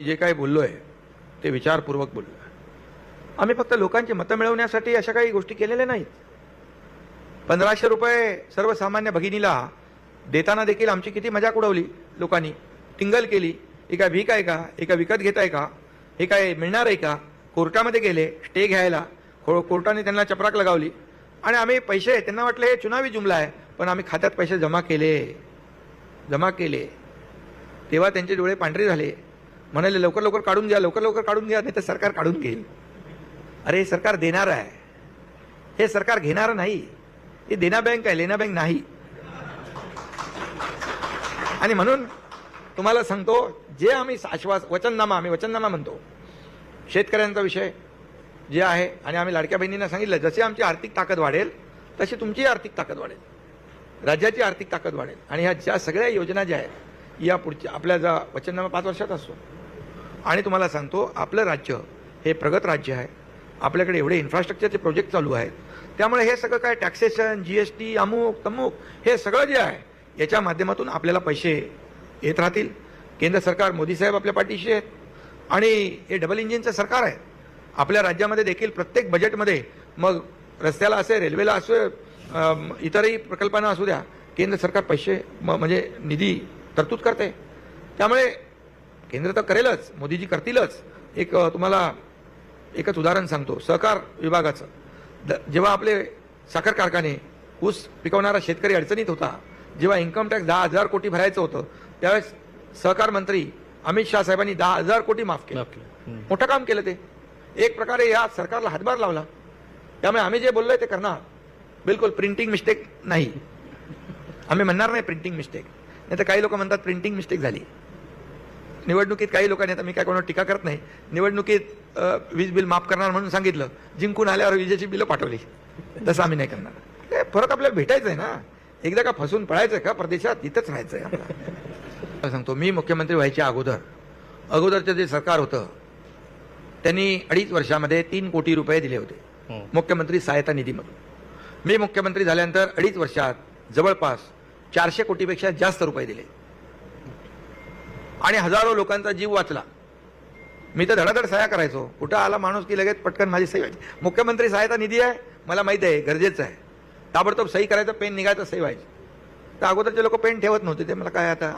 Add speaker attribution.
Speaker 1: मी जे काही बोललो आहे ते विचारपूर्वक बोललो आहे आम्ही फक्त लोकांची मतं मिळवण्यासाठी अशा काही गोष्टी केलेल्या नाहीत. पंधराशे रुपये सर्वसामान्य भगिनीला देताना देखील आमची किती मजाक उडवली लोकांनी. टिंगल केली एका काय भीक आहे का एका विकत घेत आहे का हे काय मिळणार आहे का? कोर्टामध्ये गेले स्टे घ्यायला को कोर्टाने त्यांना चपराक लगावली. आणि आम्ही पैसे त्यांना वाटलं हे चुनावी जुमला आहे पण आम्ही खात्यात पैसे जमा केले. जमा केले. तेव्हा त्यांचे डोळे पांढरे झाले. म्हणाले लवकर लवकर काढून घ्या लवकर लवकर काढून घ्या नाही तर सरकार काढून घेईल. अरे हे सरकार देणार आहे. हे सरकार घेणार नाही. हे देना बँक आहे लेना बँक नाही. आणि म्हणून तुम्हाला सांगतो जे आम्ही आश्वास वचननामा आम्ही वचननामा म्हणतो शेतकऱ्यांचा विषय जे आहे आणि आम्ही लाडक्या बहिणींना सांगितलं जशी आमची आर्थिक ताकद वाढेल तशी तुमची आर्थिक ताकद वाढेल. राज्याची आर्थिक ताकद वाढेल. आणि ह्या ज्या सगळ्या योजना ज्या आहेत या पुढच्या आपल्या जा वचननामा पाच वर्षात असतो आणि तुम्हाला सांगतो आपलं राज्य हे प्रगत राज्य आहे. आपल्याकडे एवढे इन्फ्रास्ट्रक्चरचे प्रोजेक्ट चालू आहेत. त्यामुळे हे सगळं काय टॅक्सेशन जी एस टी अमुक तमुक हे सगळं जे आहे याच्या माध्यमातून आपल्याला पैसे येत राहतील. केंद्र सरकार मोदी साहेब आपल्या पाठीशी आहेत. आणि हे डबल इंजिनचं सरकार आहे. आपल्या राज्यामध्ये देखील प्रत्येक बजेटमध्ये मग रस्त्याला असे रेल्वेला असो इतरही प्रकल्पांना असू द्या केंद्र सरकार पैसे म्हणजे निधी तरतूद करते. त्यामुळे केंद्र तर करेलच मोदीजी करतीलच. एक तुम्हाला एकच उदाहरण सांगतो सहकार विभागाचं. द- जेव्हा आपले साखर कारखाने ऊस पिकवणारा शेतकरी अडचणीत होता जेव्हा इन्कम टॅक्स दहा हजार कोटी भरायचं होतं त्यावेळेस सहकार मंत्री अमित शाह साहेबांनी दहा हजार कोटी माफ केलं. मोठं काम केलं ते. एक प्रकारे या सरकारला हातभार लावला. त्यामुळे आम्ही जे बोललोय ते करणार. बिलकुल प्रिंटिंग मिस्टेक नाही. आम्ही म्हणणार नाही प्रिंटिंग मिस्टेक नाही तर काही लोक म्हणतात प्रिंटिंग मिस्टेक झाली. निवडणुकीत काही लोकांनी आता मी काय कोणावर टीका करत नाही. निवडणुकीत वीज बिल माफ करणार म्हणून सांगितलं. जिंकून आल्यावर विजेची बिलं पाठवली. तसं आम्ही नाही करणार. हे फरक आपल्याला भेटायचं आहे ना. एकदा का फसून पळायचं का परदेशात? इथंच राहायचं आहे आपल्याला. सांगतो मी मुख्यमंत्री व्हायच्या अगोदर अगोदरचं जे सरकार होतं त्यांनी अडीच वर्षामध्ये तीन कोटी रुपये दिले होते. मुख्यमंत्री सहायता निधीमधून. मी मुख्यमंत्री झाल्यानंतर अडीच वर्षात जवळपास चारशे कोटीपेक्षा जास्त रुपये दिले. आणि हजारो लोकांचा जीव वाचला. मी तर धडाधड सह्या करायचो. कुठं आला माणूस की लगेच पटकन माझी सही व्हायची. मुख्यमंत्री सहायता निधी आहे मला माहिती आहे गरजेचं आहे. ताबडतोब सही करायचं पेन निघायचं सही व्हायची. तर अगोदरचे लोक पेन ठेवत नव्हते ते मला काय आता